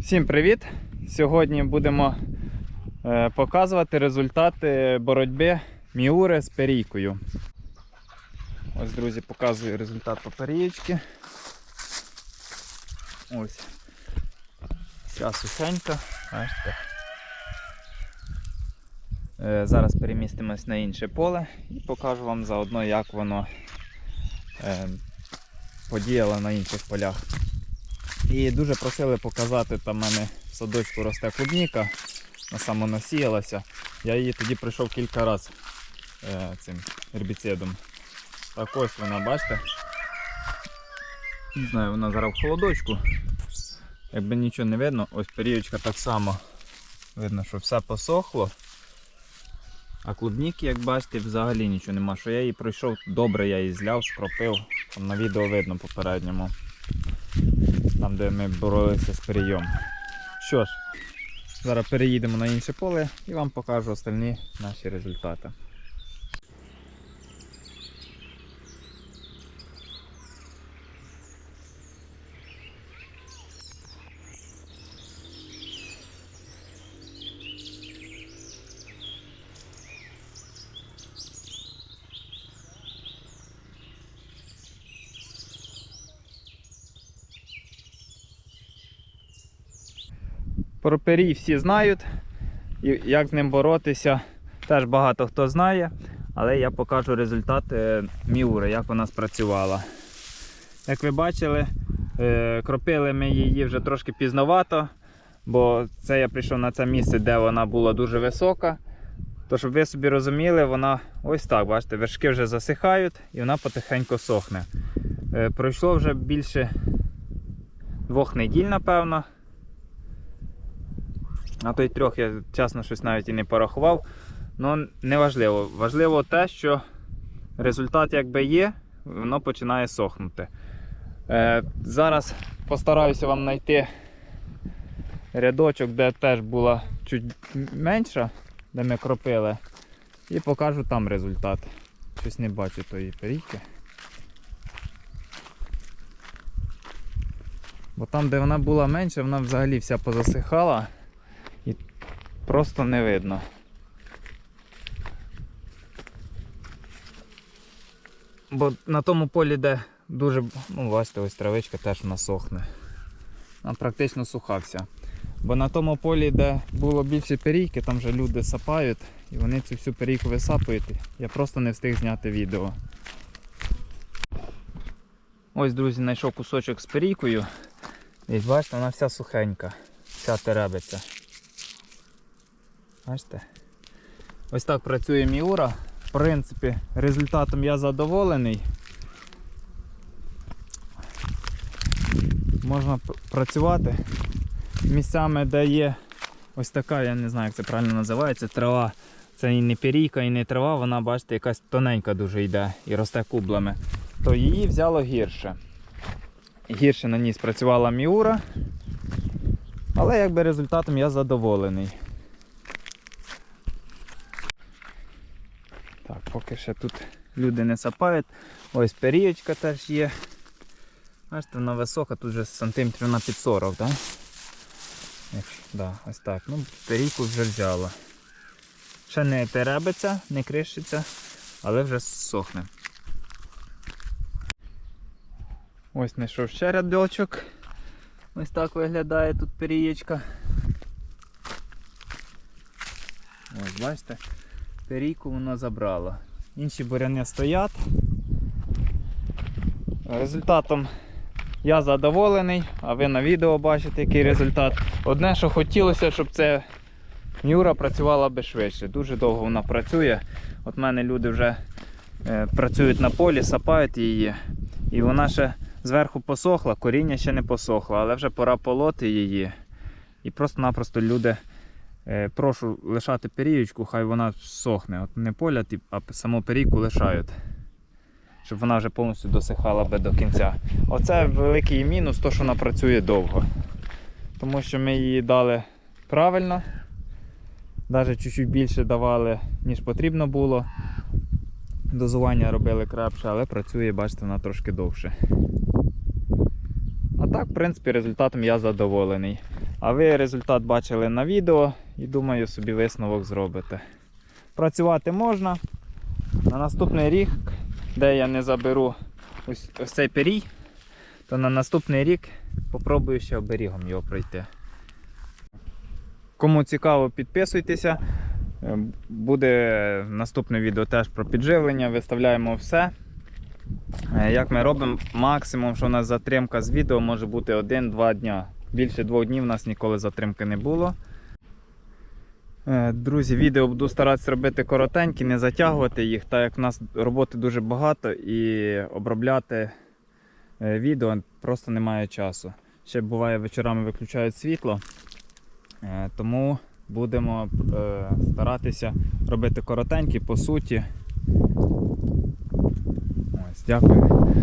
Всім привіт! Сьогодні будемо е, показувати результати боротьби Міури з перійкою. Ось, друзі, показую результат поперієчки. Ось. Вся сухенька. Е, Зараз перемістимось на інше поле і покажу вам заодно, як воно е, подіяло на інших полях. І дуже просили показати, там в мене в садочку росте клубніка, вона саме насіялася. Я її тоді прийшов кілька разів е, цим гербіцидом. Так ось вона, бачите? Не знаю, вона зараз в холодочку. Якби нічого не видно, ось періодочка так само. Видно, що все посохло. А клубніки, як бачите, взагалі нічого нема. Що я її пройшов, добре я її зляв, скропив. Там на відео видно попередньому там де ми боролися з перейом. Що ж, зараз переїдемо на інше поле і вам покажу остальні наші результати. Про всі знають, як з ним боротися, теж багато хто знає. Але я покажу результат е, Міури, як вона спрацювала. Як ви бачили, е, кропили ми її вже трошки пізновато, бо це я прийшов на це місце, де вона була дуже висока. То, щоб ви собі розуміли, вона ось так, бачите, вершки вже засихають і вона потихеньку сохне. Е, Пройшло вже більше двох неділь, напевно. А той трьох я чесно щось навіть і не порахував. Ну, не важливо. Те, що результат якби є, воно починає сохнути. Е, зараз постараюся вам знайти рядочок, де теж була чуть менша, де ми кропили. І покажу там результат. Щось не бачу тої перійки. Бо там, де вона була менша, вона взагалі вся позасихала просто не видно. Бо на тому полі, де дуже, ну, бачите, ось травичка теж вона сохне. Вона практично суха вся. Бо на тому полі, де було більше перійки, там вже люди сапають і вони цю всю перійку висапують. Я просто не встиг зняти відео. Ось, друзі, знайшов кусочок з перійкою. І бачите, вона вся сухенька, вся теребиться. Бачите? Ось так працює Міура. В принципі, результатом я задоволений. Можна працювати місцями, де є ось така, я не знаю, як це правильно називається, трава. Це і не пірійка, і не трава, вона, бачите, якась тоненька дуже йде і росте кублами. То її взяло гірше. Гірше на ній спрацювала Міура. Але якби результатом я задоволений. Так, поки ще тут люди не сапають. Ось перієчка теж є. Бачите, вона висока, тут вже сантиметрів на під 40, так? Да, ось так. Ну, перійку вже взяла. Ще не теребиться, не кришиться, але вже сохне. Ось знайшов ще рядочок. Ось так виглядає тут перієчка. Ось, бачите, перійку воно забрало. Інші буряни стоять. Результатом я задоволений, а ви на відео бачите, який результат. Одне, що хотілося, щоб це Мюра працювала би швидше. Дуже довго вона працює. От в мене люди вже е, працюють на полі, сапають її. І вона ще зверху посохла, коріння ще не посохло, але вже пора полоти її. І просто-напросто люди прошу лишати періючку, хай вона сохне. От не полять, і- а саму перійку лишають. Щоб вона вже повністю досихала би до кінця. Оце великий мінус, то що вона працює довго. Тому що ми її дали правильно. Навіть чуть-чуть більше давали, ніж потрібно було. Дозування робили крепше, але працює, бачите, вона трошки довше. А так, в принципі, результатом я задоволений. А ви результат бачили на відео і думаю, собі висновок зробите. Працювати можна. На наступний рік, де я не заберу ось, ось цей перій, то на наступний рік попробую ще оберігом його пройти. Кому цікаво, підписуйтеся. Е, Буде наступне відео теж про підживлення. Виставляємо все. Е, Як ми робимо, максимум, що у нас затримка з відео може бути 1-2 дня. Більше двох днів у нас ніколи затримки не було. Е, Друзі, відео буду старатися робити коротенькі, не затягувати їх, так як в нас роботи дуже багато і обробляти е, відео просто немає часу. Ще буває вечорами виключають світло, Е, тому будемо старатися робити коротенькі по суті. Ось, дякую.